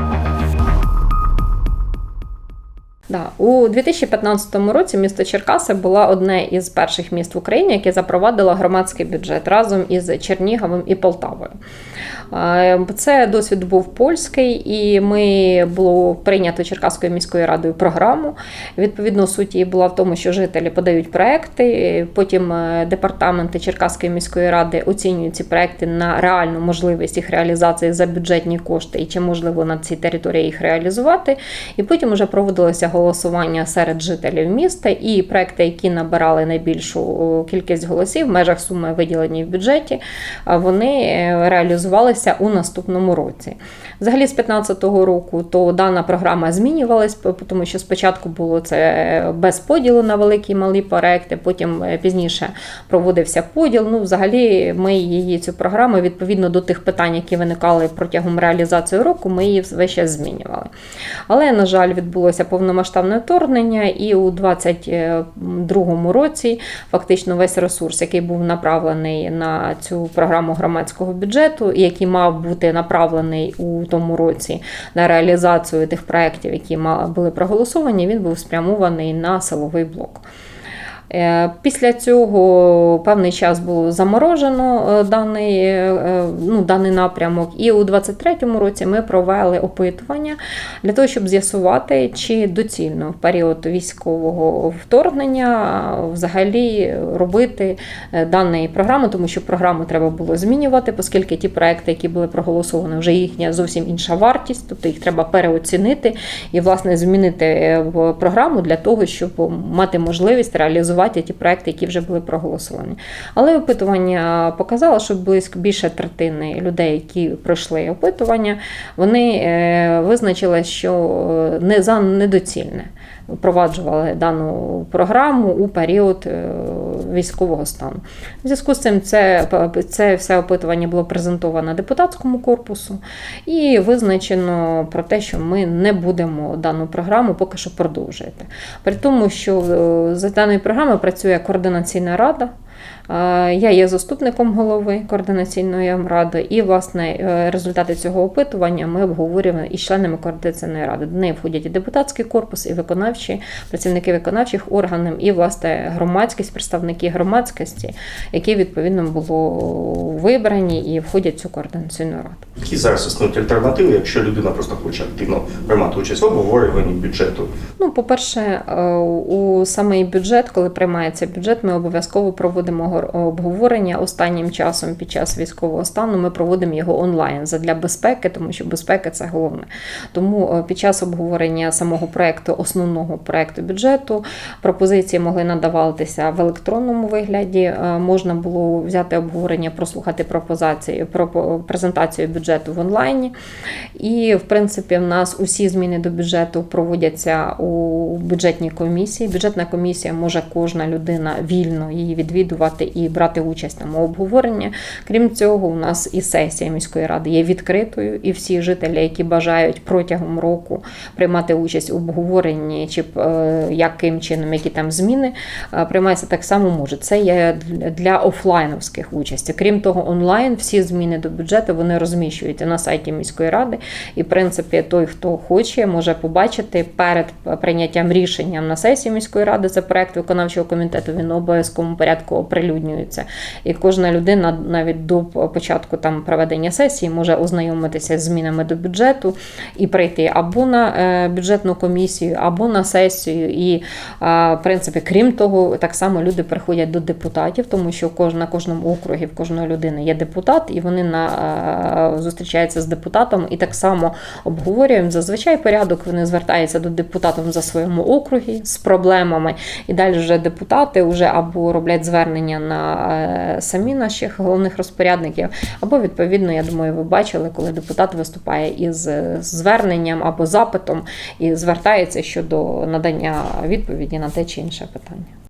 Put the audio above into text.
Thank you. Да. У 2015 році місто Черкаси була одне із перших міст в Україні, яке запровадило громадський бюджет разом із Черніговим і Полтавою. Е, Це досвід був польський, і ми було прийнято Черкаською міською радою програму. Відповідно, суть її була в тому, що жителі подають проекти. Потім е, департаменти Черкаської міської ради оцінюють ці проекти на реальну можливість їх реалізації за бюджетні кошти і чи можливо на цій території їх реалізувати. І потім вже проводилося голосування серед жителів міста, і проекти, які набирали найбільшу кількість голосів в межах суми виділені в бюджеті, вони е, реалізувалися у наступному році. Взагалі, з 2015 року то дана програма змінювалась, тому що спочатку було це без поділу на великі і малі проекти, потім е, пізніше проводився поділ. Ну, взагалі, ми її цю програму відповідно до тих питань, які виникали протягом реалізації року, ми її весь час змінювали. Але, на жаль, відбулося повномасштабне вторгнення, і у 2022 році фактично весь ресурс, який був направлений на цю програму громадського бюджету, який мав бути направлений у тому році на реалізацію тих проєктів, які були проголосовані, він був спрямований на силовий блок. Е, Після цього певний час було заморожено е, даний, е, ну, даний напрямок, і у 2023 році ми провели опитування для того, щоб з'ясувати, чи доцільно в період військового вторгнення взагалі робити дані програми, тому що програму треба було змінювати, оскільки ті проекти, які були проголосовані, вже їхня зовсім інша вартість, тобто їх треба переоцінити і власне змінити програму для того, щоб мати можливість реалізувати ті проекти, які вже були проголосовані. Але опитування показало, що близько більше третини людей, які пройшли опитування, вони е, визначили, що е, не за недоцільне впроваджували дану програму у період е, військового стану. В зв'язку з цим це, це все опитування було презентовано депутатському корпусу і визначено про те, що ми не будемо дану програму поки що продовжувати. При тому, що з за даною програмою працює координаційна рада. Е, Я є заступником голови координаційної ради, і власне е, результати цього опитування ми обговорюємо із членами координаційної ради. До неї входять і депутатський корпус, і виконавчі працівники виконавчих органів, і власне громадськість, представники громадськості, які відповідно було вибрані і входять в цю координаційну раду. Які зараз існують альтернативи, якщо людина просто хоче активно приймати участь в обговорюванні бюджету? Ну, по-перше, е, у самий бюджет, коли приймається бюджет, ми обов'язково проводимо гор- обговорення останнім часом під час військового стану. Ми проводимо його онлайн задля безпеки, тому що безпека це головне. Тому е, під час обговорення самого проекту, основного проекту бюджету, пропозиції могли надаватися в електронному вигляді. Е, Можна було взяти обговорення, прослухати пропозиції про презентацію бюджету в онлайні. І, в принципі, в нас усі зміни до бюджету проводяться у бюджетній комісії. Бюджетна комісія може кожна людина вільно її відвідувати і брати участь там у обговоренні. Крім цього, у нас і сесія міської ради є відкритою, і всі жителі, які бажають протягом року приймати участь у обговоренні, чи е, яким чином, які там зміни е, приймаються, так само можуть. Це є для- офлайновських участі. Крім того, онлайн всі зміни до бюджету вони розміщуються на сайті міської ради. І, в принципі, той, хто хоче, може побачити перед прийняттям рішення на сесії міської ради. Це проект виконавчого комітету. Він обов'язковому порядку оприлюднюється. І кожна людина навіть до початку там проведення сесії може ознайомитися з змінами до бюджету і прийти або на е, бюджетну комісію, або на сесію. І е, в принципі, крім того, так само люди приходять до депутатів, тому що на кожному округі в кожної людини є депутат, і вони на е, зустрічаються з депутатом і так само обговорюємо. Зазвичай порядок вони звертаються до депутатів за своєму округі з проблемами, і далі вже депутати вже або роблять звернення на е, самі наших головних розпорядників, або відповідно, я думаю, ви бачили, коли депутат виступає із е, зверненням або запитом і звертається щодо надання відповіді на те чи інше питання.